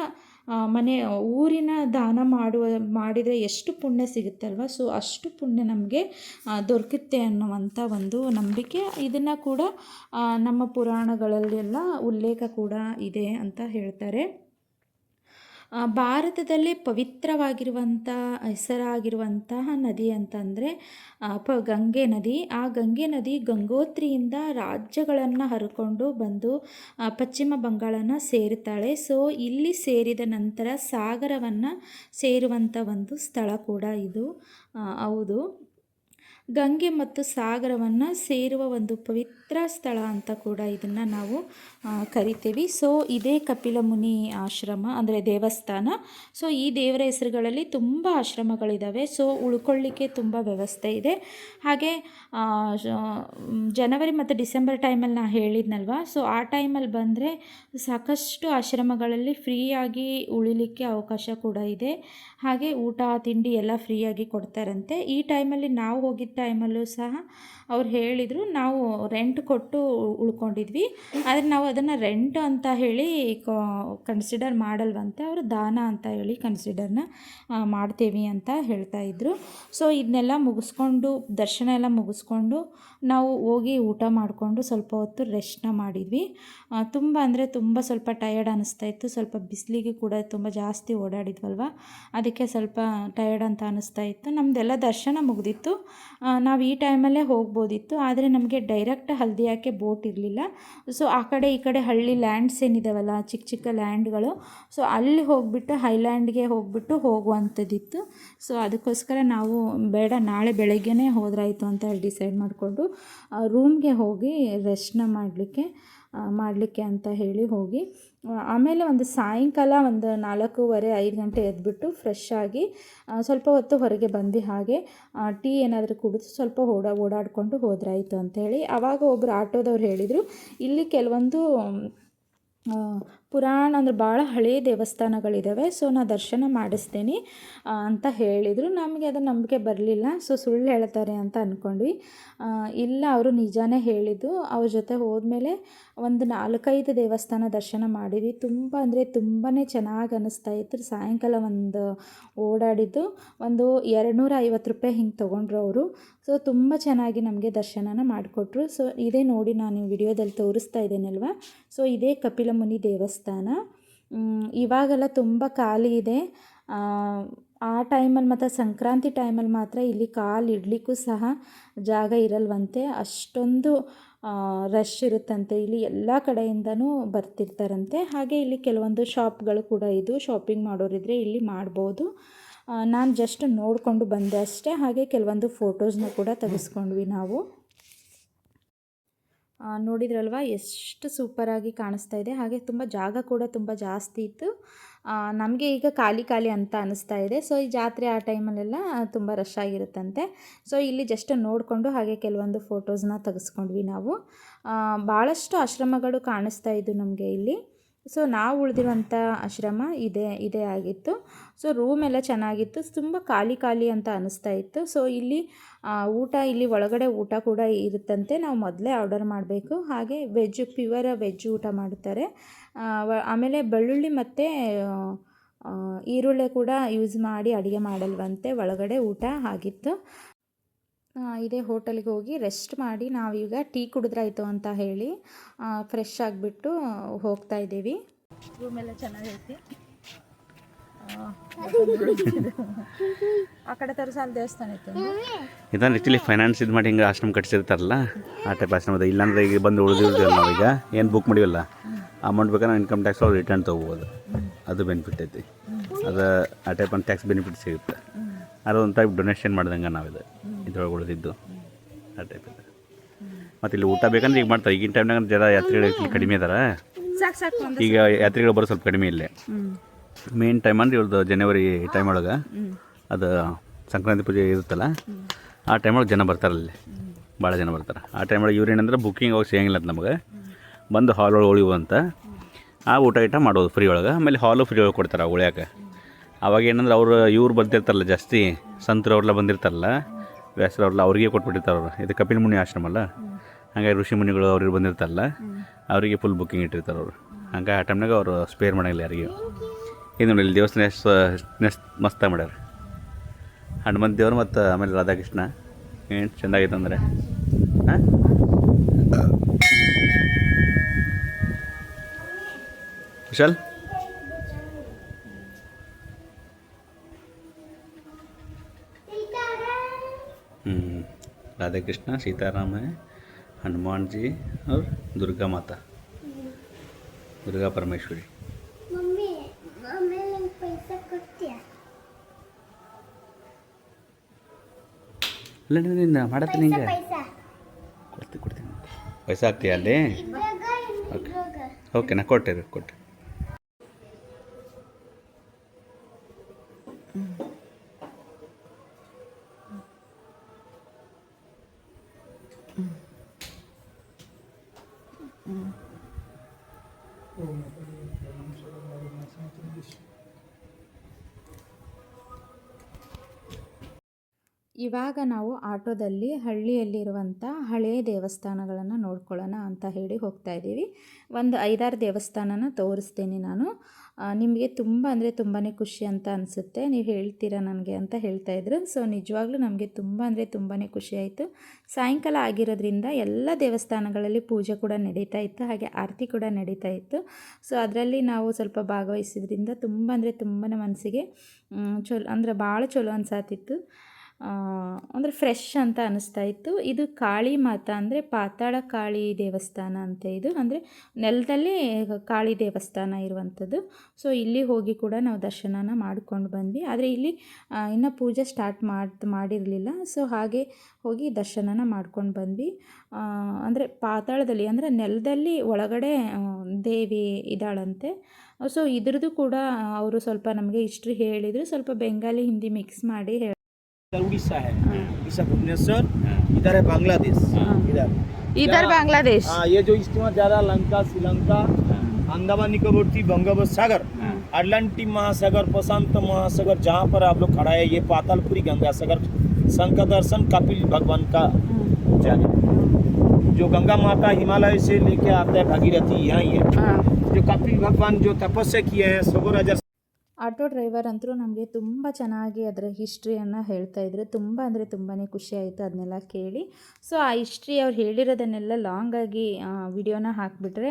ಮನೆ, ಊರಿನ ದಾನ ಮಾಡುವ, ಮಾಡಿದರೆ ಎಷ್ಟು ಪುಣ್ಯ ಸಿಗುತ್ತಲ್ವ? ಸೊ ಅಷ್ಟು ಪುಣ್ಯ ನಮಗೆ ದೊರಕುತ್ತೆ ಅನ್ನುವಂಥ ಒಂದು ನಂಬಿಕೆ. ಇದನ್ನು ಕೂಡ ನಮ್ಮ ಪುರಾಣಗಳಲ್ಲೆಲ್ಲ ಉಲ್ಲೇಖ ಕೂಡ ಇದೆ ಅಂತ ಹೇಳ್ತಾರೆ. ಭಾರತದಲ್ಲೇ ಪವಿತ್ರವಾಗಿರುವಂಥ, ಹೆಸರಾಗಿರುವಂತಹ ನದಿ ಅಂತಂದರೆ ಪ, ಗಂಗೆ ನದಿ. ಆ ಗಂಗೆ ನದಿ ಗಂಗೋತ್ರಿಯಿಂದ ರಾಜ್ಯಗಳನ್ನು ಹರ್ಕೊಂಡು ಬಂದು ಪಶ್ಚಿಮ ಬಂಗಾಳನ ಸೇರುತ್ತಾಳೆ ಸೊ, ಇಲ್ಲಿ ಸೇರಿದ ನಂತರ ಸಾಗರವನ್ನು ಸೇರುವಂಥ ಒಂದು ಸ್ಥಳ ಕೂಡ ಇದು. ಹೌದು. ಗಂಗೆ ಮತ್ತು ಸಾಗರವನ್ನು ಸೇರುವ ಒಂದು ಪವಿತ್ರ ಸ್ಥಳ ಅಂತ ಕೂಡ ಇದನ್ನು ನಾವು ಕರಿತೀವಿ. ಸೊ ಇದೇ ಕಪಿಲ ಮುನಿ ಆಶ್ರಮ, ಅಂದರೆ ದೇವಸ್ಥಾನ. ಸೊ ಈ ದೇವರ ಹೆಸರುಗಳಲ್ಲಿ ತುಂಬ ಆಶ್ರಮಗಳಿದ್ದಾವೆ ಸೊ ಉಳ್ಕೊಳ್ಳಿಕ್ಕೆ ತುಂಬ ವ್ಯವಸ್ಥೆ ಇದೆ. ಹಾಗೆ ಜನವರಿ ಮತ್ತು ಡಿಸೆಂಬರ್ ಟೈಮಲ್ಲಿ ನಾನು ಹೇಳಿದ್ನಲ್ವ? ಸೊ ಆ ಟೈಮಲ್ಲಿ ಬಂದರೆ ಸಾಕಷ್ಟು ಆಶ್ರಮಗಳಲ್ಲಿ ಫ್ರೀಯಾಗಿ ಉಳಿಲಿಕ್ಕೆ ಅವಕಾಶ ಕೂಡ ಇದೆ. ಹಾಗೆ ಊಟ, ತಿಂಡಿ ಎಲ್ಲ ಫ್ರೀಯಾಗಿ ಕೊಡ್ತಾರಂತೆ. ಈ ಟೈಮಲ್ಲಿ ನಾವು ಹೋಗಿದ್ದ ಟೈಮಲ್ಲೂ ಸಹ ಅವ್ರು ಹೇಳಿದರು, ನಾವು ರೆಂಟ್ ಕೊಟ್ಟು ಉಳ್ಕೊಂಡಿದ್ವಿ. ಆದರೆ ನಾವು ಅದನ್ನು ರೆಂಟ್ ಅಂತ ಹೇಳಿ ಕನ್ಸಿಡರ್ ಮಾಡಲ್ವಂತೆ. ಅವರು ದಾನ ಅಂತ ಹೇಳಿ ಕನ್ಸಿಡರ್ನ ಮಾಡ್ತೀವಿ ಅಂತ ಹೇಳ್ತಾ ಇದ್ರು. ಸೊ ಇದನ್ನೆಲ್ಲ ಮುಗಿಸ್ಕೊಂಡು, ದರ್ಶನ ಎಲ್ಲ ಮುಗಿಸ್ಕೊಂಡು, ನಾವು ಹೋಗಿ ಊಟ ಮಾಡಿಕೊಂಡು ಸ್ವಲ್ಪ ಹೊತ್ತು ರೆಸ್ಟ್ನ ಮಾಡಿದ್ವಿ. ತುಂಬ ಅಂದರೆ ತುಂಬ ಸ್ವಲ್ಪ ಟಯರ್ಡ್ ಅನ್ನಿಸ್ತಾ ಇತ್ತು. ಸ್ವಲ್ಪ ಬಿಸಿಲಿಗೆ ಕೂಡ ತುಂಬ ಜಾಸ್ತಿ ಓಡಾಡಿದ್ವಲ್ವ? ಅದಕ್ಕೆ ಸ್ವಲ್ಪ ಟಯರ್ಡ್ ಅಂತ ಅನ್ನಿಸ್ತಾ ಇತ್ತು. ನಮ್ಮದೆಲ್ಲ ದರ್ಶನ ಮುಗಿದಿತ್ತು. ನಾವು ಈ ಟೈಮಲ್ಲೇ ಹೋಗ್ಬೋದಿತ್ತು ಆದರೆ ನಮಗೆ ಡೈರೆಕ್ಟ್ ಹಲ್ದಿಯಾಕೆ ಬೋಟ್ ಇರಲಿಲ್ಲ. ಸೊ ಆ ಕಡೆ ಈ ಕಡೆ ಹಳ್ಳಿ ಲ್ಯಾಂಡ್ಸ್ ಏನಿದಾವಲ್ಲ, ಚಿಕ್ಕ ಚಿಕ್ಕ ಲ್ಯಾಂಡ್ಗಳು ಸೊ ಅಲ್ಲಿ ಹೋಗ್ಬಿಟ್ಟು ಹೈಲ್ಯಾಂಡ್ಗೆ ಹೋಗ್ಬಿಟ್ಟು ಹೋಗುವಂಥದ್ದಿತ್ತು. ಸೊ ಅದಕ್ಕೋಸ್ಕರ ನಾವು ಬೇಡ, ನಾಳೆ ಬೆಳಗ್ಗೆನೇ ಹೋದ್ರಾಯಿತು ಅಂತ ಡಿಸೈಡ್ ಮಾಡಿಕೊಂಡು ರೂಮ್ಗೆ ಹೋಗಿ ರೆಸ್ಟ್ನ ಮಾಡಲಿಕ್ಕೆ ಮಾಡಲಿಕ್ಕೆ ಅಂತ ಹೇಳಿ ಹೋಗಿ. ಆಮೇಲೆ ಒಂದು ಸಾಯಂಕಾಲ ಒಂದು ನಾಲ್ಕೂವರೆ, ಐದು ಗಂಟೆ ಎದ್ಬಿಟ್ಟು ಫ್ರೆಶ್ ಆಗಿ ಸ್ವಲ್ಪ ಹೊತ್ತು ಹೊರಗೆ ಬಂದು ಹಾಗೆ ಟೀ ಏನಾದರೂ ಕುಡಿದು ಸ್ವಲ್ಪ ಓಡಾ, ಓಡಾಡಿಕೊಂಡು ಹೋದ್ರಾಯಿತು ಅಂತೇಳಿ ಆವಾಗ ಒಬ್ಬರು ಆಟೋದವ್ರು ಹೇಳಿದರು. ಇಲ್ಲಿ ಕೆಲವೊಂದು ಪುರಾಣ ಅಂದ್ರೆ ಭಾಳ ಹಳೆಯ ದೇವಸ್ಥಾನಗಳಿದ್ದಾವೆ ಸೊ ನಾ ದರ್ಶನ ಮಾಡಿಸ್ತೀನಿ ಅಂತ ಹೇಳಿದರು. ನಮಗೆ ಅದು ನಂಬಿಕೆ ಬರಲಿಲ್ಲ. ಸೊ ಸುಳ್ಳು ಹೇಳ್ತಾರೆ ಅಂತ ಅಂದ್ಕೊಂಡ್ವಿ ಇಲ್ಲ, ಅವರು ನಿಜಾನೇ ಹೇಳಿದ್ದು. ಅವ್ರ ಜೊತೆ ಹೋದ್ಮೇಲೆ ಒಂದು ನಾಲ್ಕೈದು ದೇವಸ್ಥಾನ ದರ್ಶನ ಮಾಡಿದ್ವಿ. ತುಂಬ ಅಂದರೆ ತುಂಬಾ ಚೆನ್ನಾಗಿ ಅನ್ನಿಸ್ತಾ ಇತ್ತು. ಸಾಯಂಕಾಲ ಒಂದು ಓಡಾಡಿದ್ದು ಒಂದು ಎರಡುನೂರ ಐವತ್ತು ರೂಪಾಯಿ ಹಿಂಗೆ ತೊಗೊಂಡ್ರು ಅವರು. ಸೊ ತುಂಬ ಚೆನ್ನಾಗಿ ನಮಗೆ ದರ್ಶನನ ಮಾಡಿಕೊಟ್ರು. ಸೊ ಇದೇ ನೋಡಿ ನಾನು ವಿಡಿಯೋದಲ್ಲಿ ತೋರಿಸ್ತಾ ಇದ್ದೇನಲ್ವ? ಸೊ ಇದೇ ಕಪಿಲ ಮುನಿ ದೇವಸ್ಥಾನ. ಮ್, ಇವಾಗೆಲ್ಲ ತುಂಬ ಖಾಲಿ ಇದೆ. ಆ, ಟೈಮಲ್ಲಿ ಮತ್ತು ಸಂಕ್ರಾಂತಿ ಟೈಮಲ್ಲಿ ಮಾತ್ರ ಇಲ್ಲಿ ಕಾಲು ಇಡಲಿಕ್ಕೂ ಸಹ ಜಾಗ ಇರಲ್ವಂತೆ. ಅಷ್ಟೊಂದು ರಶ್ ಇರುತ್ತಂತೆ. ಇಲ್ಲಿ ಎಲ್ಲ ಕಡೆಯಿಂದನೂ ಬರ್ತಿರ್ತಾರಂತೆ. ಹಾಗೆ ಇಲ್ಲಿ ಕೆಲವೊಂದು ಶಾಪ್ಗಳು ಕೂಡ ಇದು. ಶಾಪಿಂಗ್ ಮಾಡೋರಿದ್ರೆ ಇಲ್ಲಿ ಮಾಡ್ಬೋದು. ನಾನು ಜಸ್ಟ್ ನೋಡಿಕೊಂಡು ಬಂದೆ ಅಷ್ಟೇ. ಹಾಗೆ ಕೆಲವೊಂದು ಫೋಟೋಸ್ನ ಕೂಡ ತೆಗೆಸ್ಕೊಂಡ್ವಿ ನಾವು. ನೋಡಿದ್ರಲ್ವಾ? ಎಷ್ಟು ಸೂಪರಾಗಿ ಕಾಣಿಸ್ತಾ ಇದೆ. ಹಾಗೆ ತುಂಬ ಜಾಗ ಕೂಡ ತುಂಬ ಜಾಸ್ತಿ ಇತ್ತು. ನಮಗೆ ಈಗ ಖಾಲಿ ಖಾಲಿ ಅಂತ ಅನಿಸ್ತಾ ಇದೆ. ಸೊ ಈ ಜಾತ್ರೆ ಆ ಟೈಮಲ್ಲೆಲ್ಲ ತುಂಬ ರಶ್ ಆಗಿರುತ್ತಂತೆ. ಸೊ ಇಲ್ಲಿ ಜಸ್ಟ್ ನೋಡಿಕೊಂಡು ಹಾಗೆ ಕೆಲವೊಂದು ಫೋಟೋಸ್ನ ತೆಗೆಸ್ಕೊಂಡ್ವಿ ನಾವು. ಭಾಳಷ್ಟು ಆಶ್ರಮಗಳು ಕಾಣಿಸ್ತಾ ಇದ್ದು ನಮಗೆ ಇಲ್ಲಿ. ಸೊ ನಾವು ಉಳಿದಿರುವಂಥ ಆಶ್ರಮ ಇದೇ ಇದೇ ಆಗಿತ್ತು. ಸೊ ರೂಮ್ ಎಲ್ಲ ಚೆನ್ನಾಗಿತ್ತು. ತುಂಬ ಖಾಲಿ ಖಾಲಿ ಅಂತ ಅನಿಸ್ತಾ ಇತ್ತು. ಸೊ ಇಲ್ಲಿ ಊಟ, ಇಲ್ಲಿ ಒಳಗಡೆ ಊಟ ಕೂಡ ಇರುತ್ತಂತೆ. ನಾವು ಮೊದಲೇ ಆರ್ಡರ್ ಮಾಡಬೇಕು. ಹಾಗೆ ವೆಜ್ ಪ್ಯೂವರ್ ವೆಜ್ ಊಟ ಮಾಡ್ತಾರೆ ಆಮೇಲೆ ಬೆಳ್ಳುಳ್ಳಿ ಮತ್ತು ಈರುಳ್ಳಿ ಕೂಡ ಯೂಸ್ ಮಾಡಿ ಅಡುಗೆ ಮಾಡಲ್ವಂತೆ. ಒಳಗಡೆ ಊಟ ಆಗಿತ್ತು. ಇದೇ ಹೋಟೆಲ್ಗೆ ಹೋಗಿ ರೆಸ್ಟ್ ಮಾಡಿ ನಾವೀಗ ಟೀ ಕುಡಿದ್ರಾಯ್ತು ಅಂತ ಹೇಳಿ ಫ್ರೆಶ್ ಆಗಿಬಿಟ್ಟು ಹೋಗ್ತಾ ಇದ್ದೀವಿ. ರೂಮ್ ಎಲ್ಲ ಚೆನ್ನಾಗೈತಿ. ಆ ಕಡೆ ತರಸಾಲ ದೇವಸ್ಥಾನ ಇತ್ತು ಇದನ್ನು ಆ್ಯಕ್ಚುಲಿ ಫೈನಾನ್ಸ್ ಇದು ಮಾಡಿ ಹಿಂಗೆ ಆಶ್ರಮ ಕಟ್ಸಿರ್ತಾರಲ್ಲ ಆ ಟೈಪ್ ಆಶ್ರಮದ ಇಲ್ಲಾಂದ್ರೆ ಈಗ ಬಂದು ಉಳಿದಿರ್ತೀವಲ್ಲ ನಾವೀಗ ಏನು ಬುಕ್ ಮಾಡಿವಲ್ಲ ಅಮೌಂಟ್ ಬೇಕಾದ್ರೆ ನಾವು ಇನ್ಕಮ್ ಟ್ಯಾಕ್ಸ್ ಅವ್ರು ರಿಟರ್ನ್ ತೊಗೋಬೋದು. ಅದು ಬೆನಿಫಿಟ್ ಐತಿ. ಅದು ಆ ಟೈಪ್ ಒಂದು ಟ್ಯಾಕ್ಸ್ ಬೆನಿಫಿಟ್ ಸಿಗುತ್ತೆ. ಅದೊಂದು ಒಂದು ಟೈಪ್ ಡೊನೇಷನ್ ಮಾಡ್ದಂಗೆ ನಾವಿದು. ಇದ್ರೊಳಗೆ ಉಳಿದಿದ್ದು ಆ ಟೈಪ್ ಇದೆ ಮತ್ತು ಇಲ್ಲಿ ಊಟ ಬೇಕಂದ್ರೆ ಈಗ ಮಾಡ್ತಾರೆ. ಈಗಿನ ಟೈಮ್ನಾಗ ಜರ ಯಾತ್ರಿಗಳು ಇಲ್ಲಿ ಕಡಿಮೆ ಇದಾರೆ. ಈಗ ಯಾತ್ರಿಗಳು ಬರೋ ಸ್ವಲ್ಪ ಕಡಿಮೆ ಇಲ್ಲೇ. ಮೇನ್ ಟೈಮ್ ಅಂದ್ರೆ ಇವ್ರದ್ದು ಜನವರಿ ಟೈಮ್ ಒಳಗೆ. ಅದು ಸಂಕ್ರಾಂತಿ ಪೂಜೆ ಇರುತ್ತಲ್ಲ ಆ ಟೈಮ್ ಒಳಗೆ ಜನ ಬರ್ತಾರೆ ಅಲ್ಲಿ. ಭಾಳ ಜನ ಬರ್ತಾರೆ. ಆ ಟೈಮ್ ಒಳಗೆ ಇವ್ರು ಏನಂದ್ರೆ ಬುಕ್ಕಿಂಗ್ ಹೋಗಿ ಸಿಗಂಗಿಲ್ಲ ಅಂತ ನಮಗೆ. ಬಂದು ಹಾಲ್ ಒಳಗೆ ಉಳಿವು ಅಂತ. ಆ ಊಟ ಗೀಟ ಮಾಡೋದು ಫ್ರೀ ಒಳಗೆ. ಆಮೇಲೆ ಹಾಲು ಫ್ರೀ ಒಳಗೆ ಕೊಡ್ತಾರೆ ಉಳ್ಯಾಕೆ. ಅವಾಗ ಏನಂದ್ರೆ ಅವ್ರು ಇವ್ರು ಬಂದಿರ್ತಾರಲ್ಲ ಜಾಸ್ತಿ ಸಂತರವ್ರೆಲ್ಲ ಬಂದಿರ್ತಾರಲ್ಲ. ವ್ಯಾಸರವ್ರೆಲ್ಲ ಅವ್ರಿಗೆ ಕೊಟ್ಬಿಟ್ಟಿರ್ತಾರೆ ಅವ್ರು. ಇದು ಕಪಿಲ್ ಮುನಿ ಆಶ್ರಮ ಅಲ್ಲ? ಹಾಗಾಗಿ ಋಷಿ ಮುನಿಗಳು ಅವ್ರಿಗೆ ಬಂದಿರ್ತಾರಲ್ಲ, ಅವರಿಗೆ ಫುಲ್ ಬುಕ್ಕಿಂಗ್ ಇಟ್ಟಿರ್ತಾರೆ ಅವರು. ಹಂಗೆ ಆ ಟೈಮ್ನಾಗ ಅವರು ಸ್ಪೇರ್ ಮಾಡಂಗಿಲ್ಲ ಯಾರಿಗೂ. ಇದು ನೋಡಿ ದೇವಸ್ಥಾನ ಎಷ್ಟು ನೆಸ್ ಮಸ್ತಾಗಿ ಮಾಡ್ಯಾರ. ಹನುಮಂತ ದೇವರು ಮತ್ತು ಆಮೇಲೆ ರಾಧಾಕೃಷ್ಣ. ಏನು ಚೆಂದಾಗಿತ್ತು ಅಂದರೆ? ಹಾಂ? ಕುಶಲ್ राधा कृष्णा सीताराम है हनुमान जी और दुर्गा माता दुर्गा परमेश्वरी मम्मी मम्मी ನಂಗೆ ಪೈಸಾ ಕೊಡ್ತೀಯಾ ಇಲ್ಲ ನಿನ್ನ ಮಾಡತ್ತೆ ನಿಂಗೆ ಪೈಸಾ ಕೊಡ್ತೀನಿ ಕೊಡ್ತೀನಿ ಪೈಸಾ ಆಗ್ತೀಯ ಅಲ್ಲಿ ಇದ್ರಾಗ ಇದ್ರಾಗ ಓಕೆ ನಾ ಕೊಟ್ಟೆ ರೀ ಕೊಟ್ಟೆ ಇವಾಗ ನಾವು ಆಟೋದಲ್ಲಿ ಹಳ್ಳಿಯಲ್ಲಿರುವಂಥ ಹಳೆಯ ದೇವಸ್ಥಾನಗಳನ್ನು ನೋಡ್ಕೊಳ್ಳೋಣ ಅಂತ ಹೇಳಿ ಹೋಗ್ತಾ ಇದ್ದೀವಿ. ಒಂದು ಐದಾರು ದೇವಸ್ಥಾನನ ತೋರಿಸ್ತೇನೆ ನಾನು. ನಿಮಗೆ ತುಂಬ ಅಂದರೆ ತುಂಬಾ ಖುಷಿ ಅಂತ ಅನಿಸುತ್ತೆ. ನೀವು ಹೇಳ್ತೀರಾ ನನಗೆ ಅಂತ ಹೇಳ್ತಾ ಇದ್ರು. ಸೊ, ನಿಜವಾಗ್ಲೂ ನಮಗೆ ತುಂಬ ಅಂದರೆ ತುಂಬಾ ಖುಷಿ ಆಯಿತು. ಸಾಯಂಕಾಲ ಆಗಿರೋದ್ರಿಂದ ಎಲ್ಲ ದೇವಸ್ಥಾನಗಳಲ್ಲಿ ಪೂಜೆ ಕೂಡ ನಡೀತಾ ಇತ್ತು. ಹಾಗೆ ಆರತಿ ಕೂಡ ನಡೀತಾ ಇತ್ತು. ಸೊ, ಅದರಲ್ಲಿ ನಾವು ಸ್ವಲ್ಪ ಭಾಗವಹಿಸಿದ್ರಿಂದ ತುಂಬ ಅಂದರೆ ತುಂಬಾ ಮನಸ್ಸಿಗೆ ಚಲೋ, ಅಂದರೆ ಭಾಳ ಚಲೋ ಅನ್ಸಾತಿತ್ತು. ಅಂದರೆ ಫ್ರೆಶ್ ಅಂತ ಅನ್ನಿಸ್ತಾ ಇತ್ತು. ಇದು ಕಾಳಿ ಮಾತಾ ಅಂದರೆ ಪಾತಾಳ ಕಾಳಿ ದೇವಸ್ಥಾನ ಅಂತ ಇದು. ಅಂದರೆ ನೆಲದಲ್ಲೇ ಕಾಳಿ ದೇವಸ್ಥಾನ ಇರುವಂಥದ್ದು. ಸೊ ಇಲ್ಲಿ ಹೋಗಿ ಕೂಡ ನಾವು ದರ್ಶನನ ಮಾಡ್ಕೊಂಡು ಬಂದ್ವಿ. ಆದರೆ ಇಲ್ಲಿ ಇನ್ನು ಪೂಜೆ ಸ್ಟಾರ್ಟ್ ಮಾಡಿ, ಮಾಡಿರಲಿಲ್ಲ. ಸೊ ಹಾಗೆ ಹೋಗಿ ದರ್ಶನನ ಮಾಡ್ಕೊಂಡು ಬಂದ್ವಿ. ಅಂದರೆ ಪಾತಾಳದಲ್ಲಿ, ಅಂದರೆ ನೆಲದಲ್ಲಿ ಒಳಗಡೆ ದೇವಿ ಇದ್ದಾಳಂತೆ. ಸೊ ಇದ್ರದ್ದು ಕೂಡ ಅವರು ಸ್ವಲ್ಪ ನಮಗೆ ಹಿಸ್ಟ್ರಿ ಹೇಳಿದರು. ಸ್ವಲ್ಪ ಬೆಂಗಾಲಿ ಹಿಂದಿ ಮಿಕ್ಸ್ ಮಾಡಿ ಹೇಳಿ इधर उड़ीसा है। उड़ीसा भुवनेश्वर इधर है बांग्लादेश। इधर। इधर बांग्लादेश। हाँ ये जो इस्तेमाल ज़्यादा लंका श्रीलंका अंडमान निकोबार बंगोपसागर सागर अटलांटिक महासागर प्रशांत महासागर जहाँ पर आप लोग खड़ा है ये पातालपुरी गंगा सागर संकर दर्शन कपिल भगवान का जगह जो गंगा माता हिमालय से लेके आता है भागीरथी यहाँ ही है। जो कपिल भगवान जो तपस्या किए हैं सगोर हज़ार ಆಟೋ ಡ್ರೈವರ್ ಅಂತೂ ನಮಗೆ ತುಂಬ ಚೆನ್ನಾಗಿ ಅದರ ಹಿಸ್ಟ್ರಿಯನ್ನು ಹೇಳ್ತಾ ಇದ್ರು. ತುಂಬ ಅಂದರೆ ತುಂಬಾ ಖುಷಿ ಆಯಿತು ಅದನ್ನೆಲ್ಲ ಕೇಳಿ. ಸೊ ಆ ಹಿಸ್ಟ್ರಿ ಅವ್ರು ಹೇಳಿರೋದನ್ನೆಲ್ಲ ಲಾಂಗಾಗಿ ವಿಡಿಯೋನ ಹಾಕಿಬಿಟ್ರೆ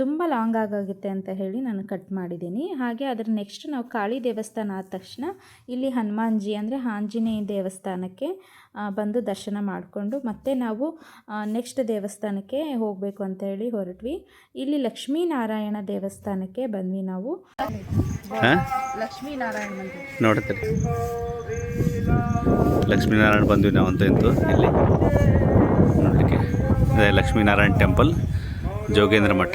ತುಂಬ ಲಾಂಗ್ ಆಗೋಗುತ್ತೆ ಅಂತ ಹೇಳಿ ನಾನು ಕಟ್ ಮಾಡಿದ್ದೀನಿ. ಹಾಗೆ ಅದರ ನೆಕ್ಸ್ಟ್ ನಾವು ಕಾಳಿ ದೇವಸ್ಥಾನ ಆದ ತಕ್ಷಣ ಇಲ್ಲಿ ಹನುಮಾನ್ಜಿ ಅಂದರೆ ಆಂಜನೇಯ ದೇವಸ್ಥಾನಕ್ಕೆ ಬಂದು ದರ್ಶನ ಮಾಡಿಕೊಂಡು ಮತ್ತೆ ನಾವು ನೆಕ್ಸ್ಟ್ ದೇವಸ್ಥಾನಕ್ಕೆ ಹೋಗಬೇಕು ಅಂತ ಹೇಳಿ ಹೊರಟ್ವಿ. ಇಲ್ಲಿ ಲಕ್ಷ್ಮೀನಾರಾಯಣ ದೇವಸ್ಥಾನಕ್ಕೆ ಬಂದ್ವಿ ನಾವು. ಹಾಂ? ನೋಡ್ತೀರಿ. ಲಕ್ಷ್ಮೀನಾರಾಯಣ ಬಂದ್ವಿ ನಾವು ಅಂತ ಇಂತು ಇಲ್ಲಿ. ನೋಡಲಿಕ್ಕೆ. ಅದೇ ಲಕ್ಷ್ಮೀನಾರಾಯಣ ಟೆಂಪಲ್ ಜೋಗೇಂದ್ರ ಮಠ.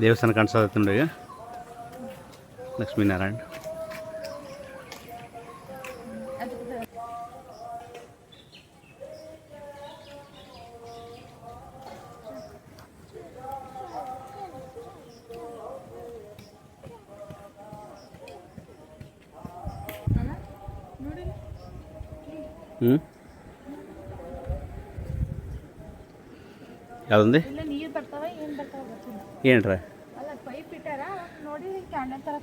ದೇವಸ್ಥಾನ ಕಾಣಿಸೋದೈತೆ ನೋಡಿ ಈಗ. ಲಕ್ಷ್ಮೀನಾರಾಯಣ ಹ್ಞೂ ಗೊತ್ತಿಲ್ಲ. ಏನ್ರ?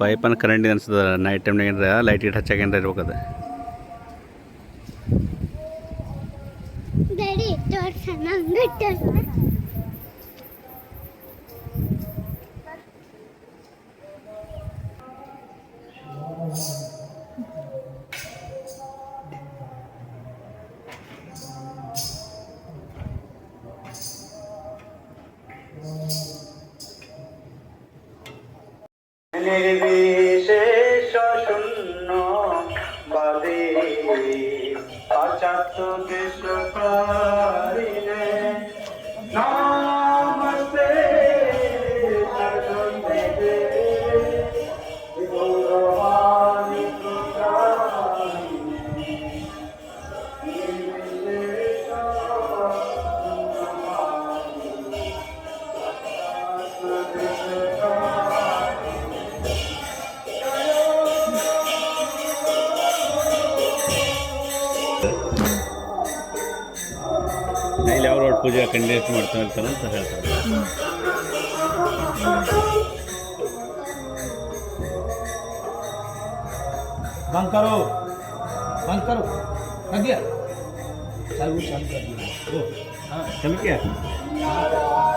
ಪೈಪನ್ನು ಕರೆಂಟ್ ಅನ್ಸದ ನೈಟ್ ಟೈಮ್ನಾಗ ಏನ್ರ ಲೈಟ್ ಇಟ್ಟು ಹಚ್ಚಾಕೇನ್ರ ಇರ್ಬೇಕದು Baby. ಇಲ್ಲಿ ಯಾವ ರೋಡ್ ಪೂಜೆ ಕಂಟಿನ್ಯೂಸ್ ಮಾಡ್ತಾ ಇರ್ತಾರೆ ಅಂತ ಹೇಳ್ತಾರೆ बंद करो बंद करो कर दिया चालू चालू कर दिया ओ हाँ चल क्या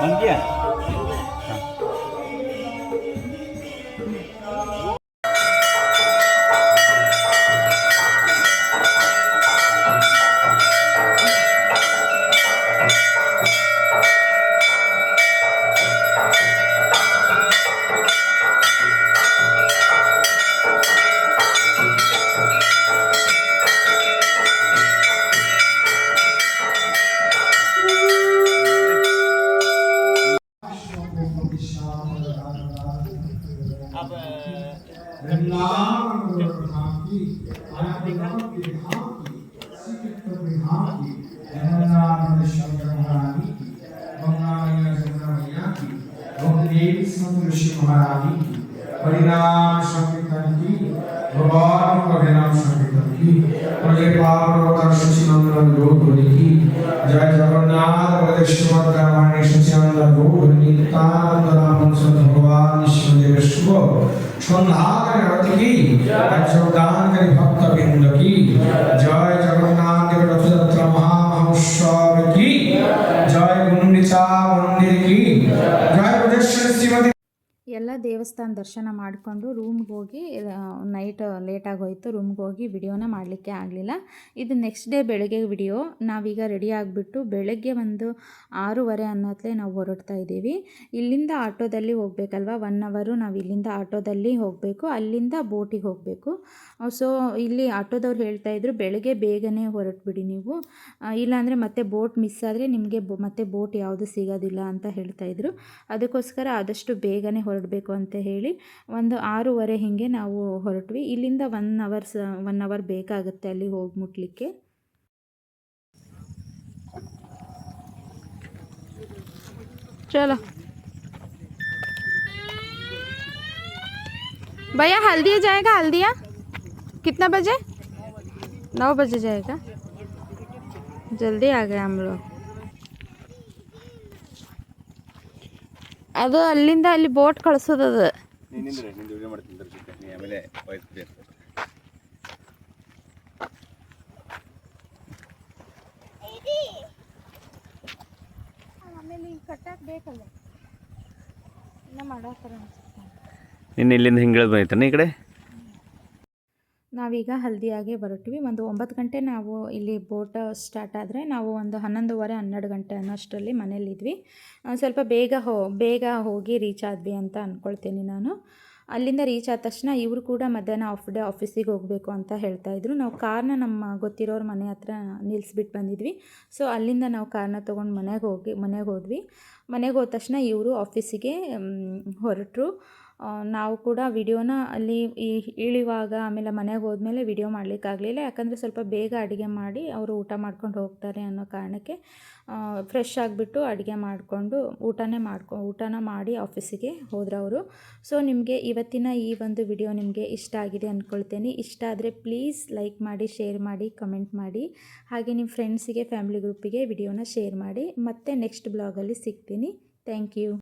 बंद किया ದೇವಸ್ಥಾನ ದರ್ಶನ ಮಾಡಿಕೊಂಡು ರೂಮ್ಗೆ ಹೋಗಿ ನೈಟ್ ಲೇಟಾಗಿ ಹೋಯಿತು ರೂಮ್ಗೆ ಹೋಗಿ ವಿಡಿಯೋನ ಮಾಡಲಿಕ್ಕೆ ಆಗಲಿಲ್ಲ. ಇದು ನೆಕ್ಸ್ಟ್ ಡೇ ಬೆಳಗ್ಗೆ ವಿಡಿಯೋ ನಾವೀಗ ರೆಡಿ ಆಗಿಬಿಟ್ಟು ಬೆಳಗ್ಗೆ ಒಂದು ಆರೂವರೆ ಅನ್ನೋತ್ಲೆ ನಾವು ಹೊರಡ್ತಾ ಇದ್ದೀವಿ. ಇಲ್ಲಿಂದ ಆಟೋದಲ್ಲಿ ಹೋಗಬೇಕಲ್ವ? ಒನ್ ಅವರು ನಾವು ಇಲ್ಲಿಂದ ಆಟೋದಲ್ಲಿ ಹೋಗಬೇಕು, ಅಲ್ಲಿಂದ ಬೋಟಿಗೆ ಹೋಗಬೇಕು. ಸೊ ಇಲ್ಲಿ ಆಟೋದವ್ರು ಹೇಳ್ತಾ ಇದ್ರು, ಬೆಳಗ್ಗೆ ಬೇಗನೆ ಹೊರಟ್ಬಿಡಿ ನೀವು. ಇಲ್ಲಾಂದರೆ ಮತ್ತೆ ಬೋಟ್ ಮಿಸ್ ಆದರೆ ನಿಮಗೆ ಬೊ, ಮತ್ತೆ ಬೋಟ್ ಯಾವುದು ಸಿಗೋದಿಲ್ಲ ಅಂತ ಹೇಳ್ತಾ ಇದ್ರು. ಅದಕ್ಕೋಸ್ಕರ ಆದಷ್ಟು ಬೇಗನೆ ಹೊರಡಬೇಕು ಅಂತ ಹೇಳಿ ಒಂದು ಆರೂವರೆ ಹೀಗೆ ನಾವು ಹೊರಟ್ವಿ. ಇಲ್ಲಿಂದ ಒನ್ ಅವರ್ಸ್ ಒನ್ ಅವರ್ ಬೇಕಾಗುತ್ತೆ ಅಲ್ಲಿ ಹೋಗಿ ಮುಟ್ಲಿಕ್ಕೆ ಚಲೋ. ಭಯ, ಹಲ್ದಿಯ ಜಾಯ್ಗ ಹಲ್ದಿಯಾ? कितना बजे नौ बजे जाएगा जल्दी आ गए हम लोग ಅದು ಅಲ್ಲಿಂದ ಅಲ್ಲಿ ಬೋಟ್ ಕಳಿಸೋದದು ನೀನಿಂದ್ರೆ ನಿಂದು ವಿಡಿಯೋ ಮಾಡ್ತೀನಿ ತೋರಿಸುತ್ತೆ ನೀ ಆಮೇಲೆ ವಾಯ್ಸ್ ಕ್ಲಿಯರ್ ಆಮೇಲೆ ಈಗ ಕಟ್ಟಕ್ಕೆ ಬೇಕಲ್ಲ ಇನ್ನ ಮಾಡಾತಾರ ಅನ್ಸುತ್ತೆ ನಿನ್ನೆ ಇಲ್ಲಿಂದ ಹಿಂಗೆ ಬಂದಿತ್ತಾನೆ ಈ ಕಡೆ ನಾವೀಗ ಹಲ್ದಿಯಾಗೆ ಬರುತ್ತೀವಿ. ಒಂದು ಒಂಬತ್ತು ಗಂಟೆ ನಾವು ಇಲ್ಲಿ ಬೋಟ್ ಸ್ಟಾರ್ಟ್ ಆದರೆ ನಾವು ಒಂದು ಹನ್ನೊಂದುವರೆ, ಹನ್ನೆರಡು ಗಂಟೆ ಅನ್ನೋಷ್ಟರಲ್ಲಿ ಮನೇಲಿದ್ವಿ ಸ್ವಲ್ಪ ಬೇಗ ಹೋ, ಬೇಗ ಹೋಗಿ ರೀಚ್ ಆದ್ವಿ ಅಂತ ಅಂದ್ಕೊಳ್ತೀನಿ ನಾನು. ಅಲ್ಲಿಂದ ರೀಚ್ ಆದ ತಕ್ಷಣ ಇವರು ಕೂಡ ಮಧ್ಯಾಹ್ನ ಆಫ್ ಡೇ ಆಫೀಸಿಗೆ ಹೋಗಬೇಕು ಅಂತ ಹೇಳ್ತಾ ಇದ್ರು. ನಾವು ಕಾರ್ನ ನಮ್ಮ ಗೊತ್ತಿರೋರ ಮನೆ ಹತ್ರ ನಿಲ್ಲಿಸ್ಬಿಟ್ಟು ಬಂದಿದ್ವಿ. ಸೊ ಅಲ್ಲಿಂದ ನಾವು ಕಾರ್ನ ತೊಗೊಂಡು ಮನೆಗೆ ಹೋಗಿ, ಮನೆಗೆ ಹೋದ್ವಿ. ಮನೆಗೆ ಹೋದ ತಕ್ಷಣ ಇವರು ಆಫೀಸಿಗೆ ಹೊರಟರು. ನಾವು ಕೂಡ ವಿಡಿಯೋನ ಅಲ್ಲಿ ಈ ಇಳಿವಾಗ ಆಮೇಲೆ ಮನೆಗೆ ಹೋದ್ಮೇಲೆ ವಿಡಿಯೋ ಮಾಡಲಿಕ್ಕಾಗಲಿಲ್ಲ. ಯಾಕಂದರೆ ಸ್ವಲ್ಪ ಬೇಗ ಅಡುಗೆ ಮಾಡಿ ಅವರು ಊಟ ಮಾಡ್ಕೊಂಡು ಹೋಗ್ತಾರೆ ಅನ್ನೋ ಕಾರಣಕ್ಕೆ ಫ್ರೆಶ್ ಆಗಿಬಿಟ್ಟು ಅಡುಗೆ ಮಾಡಿಕೊಂಡು ಊಟನೇ ಮಾಡ್ಕೊ, ಊಟನ ಮಾಡಿ ಆಫೀಸಿಗೆ ಹೋದ್ರು ಅವರು ಸೊ ನಿಮಗೆ ಇವತ್ತಿನ ಈ ಒಂದು ವಿಡಿಯೋ ನಿಮಗೆ ಇಷ್ಟ ಆಗಿದೆ ಅಂದ್ಕೊಳ್ತೇನೆ ಇಷ್ಟ ಆದರೆ ಪ್ಲೀಸ್ ಲೈಕ್ ಮಾಡಿ ಶೇರ್ ಮಾಡಿ ಕಮೆಂಟ್ ಮಾಡಿ. ಹಾಗೆ ನಿಮ್ಮ ಫ್ರೆಂಡ್ಸಿಗೆ ಫ್ಯಾಮಿಲಿ ಗ್ರೂಪಿಗೆ ವಿಡಿಯೋನ ಶೇರ್ ಮಾಡಿ. ಮತ್ತೆ ನೆಕ್ಸ್ಟ್ ಬ್ಲಾಗಲ್ಲಿ ಸಿಗ್ತೀನಿ. Thank you